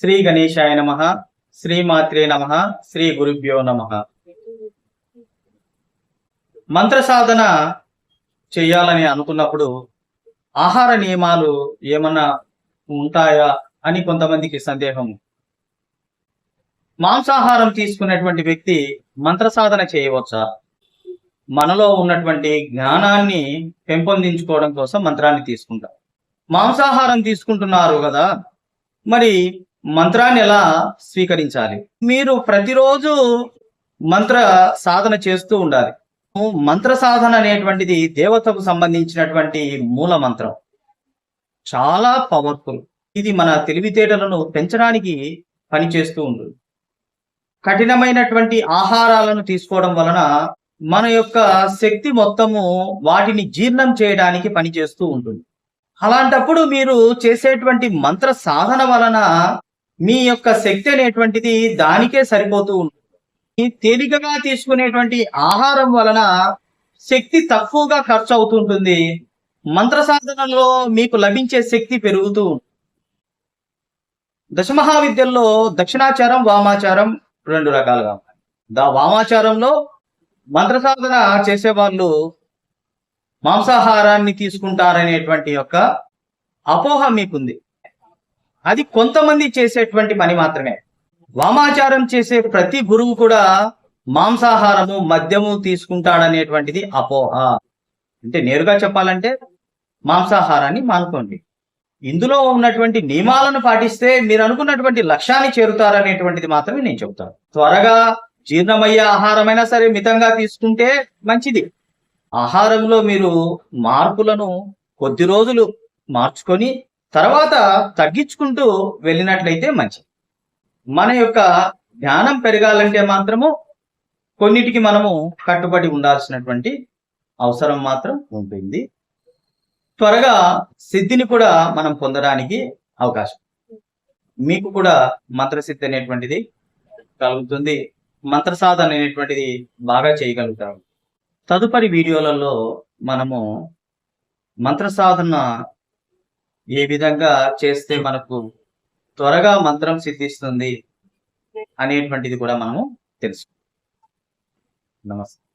శ్రీ గణేశాయ నమ శ్రీ మాత్రే నమ శ్రీ గురుభ్యో నమ. మంత్ర సాధన చేయాలని అనుకున్నప్పుడు ఆహార నియమాలు ఏమన్నా ఉంటాయా అని కొంతమందికి సందేహం. మాంసాహారం తీసుకున్నటువంటి వ్యక్తి మంత్ర సాధన చేయవచ్చా? మనలో ఉన్నటువంటి జ్ఞానాన్ని పెంపొందించుకోవడం కోసం మంత్రాన్ని తీసుకుంటాం. మాంసాహారం తీసుకుంటున్నారు కదా మరి మంత్రాన్ని ఎలా స్వీకరించాలి? మీరు ప్రతిరోజు మంత్ర సాధన చేస్తూ ఉండాలి. మంత్ర సాధన అనేటువంటిది దేవతకు సంబంధించినటువంటి మూల మంత్రం. చాలా పవర్ఫుల్ ఇది మన తెలివితేటలను పెంచడానికి పనిచేస్తూ ఉంటుంది. కఠినమైనటువంటి ఆహారాలను తీసుకోవడం వలన మన యొక్క శక్తి మొత్తము వాటిని జీర్ణం చేయడానికి పనిచేస్తూ ఉంటుంది. అలాంటప్పుడు మీరు చేసేటువంటి మంత్ర సాధన వలన మీ యొక్క శక్తి అనేటువంటిది దానికే సరిపోతూ ఉంటుంది తేలికగా తీసుకునేటువంటి ఆహారం వలన శక్తి తక్కువగా ఖర్చు అవుతుంటుంది మంత్ర సాధనలో మీకు లభించే శక్తి పెరుగుతూ ఉంటుంది దశమహావిద్యల్లో దక్షిణాచారం వామాచారం రెండు రకాలుగా ఉన్నాయి. దా వామాచారంలో మంత్ర సాధన చేసేవాళ్ళు మాంసాహారాన్ని తీసుకుంటారనేటువంటి యొక్క అపోహ మీకుంది. అది కొంతమంది చేసేటువంటి పని మాత్రమే. వామాచారం చేసే ప్రతి గురువు కూడా మాంసాహారము మద్యము తీసుకుంటాడనేటువంటిది అపోహ. అంటే నేరుగా చెప్పాలంటే మాంసాహారాన్ని మానుకోండి. ఇందులో ఉన్నటువంటి నియమాలను పాటిస్తే మీరు అనుకున్నటువంటి లక్ష్యాన్ని చేరుతారనేటువంటిది మాత్రమే నేను చెబుతాను త్వరగా జీర్ణమయ్యే ఆహారమైనా సరే మితంగా తీసుకుంటే మంచిది. ఆహారంలో మీరు మార్పులను కొద్ది రోజులు మార్చుకొని తర్వాత తగ్గించుకుంటూ వెళ్ళినట్లయితే మంచిది. మన యొక్క జ్ఞానం పెరగాలంటే మాత్రము కొన్నిటికి మనము కట్టుబడి ఉండాల్సినటువంటి అవసరం మాత్రం ఉంటుంది. త్వరగా సిద్ధిని కూడా మనం పొందడానికి అవకాశం. మీకు కూడా మంత్రసిద్ధి అనేటువంటిది కలుగుతుంది. మంత్ర సాధన అనేటువంటిది బాగా చేయగలుగుతారు. తదుపరి వీడియోలలో మనము మంత్ర సాధన ఏ విధంగా చేస్తే మనకు త్వరగా మంత్రం సిద్ధిస్తుంది అనేటువంటిది కూడా మనము తెలుసు నమస్తే.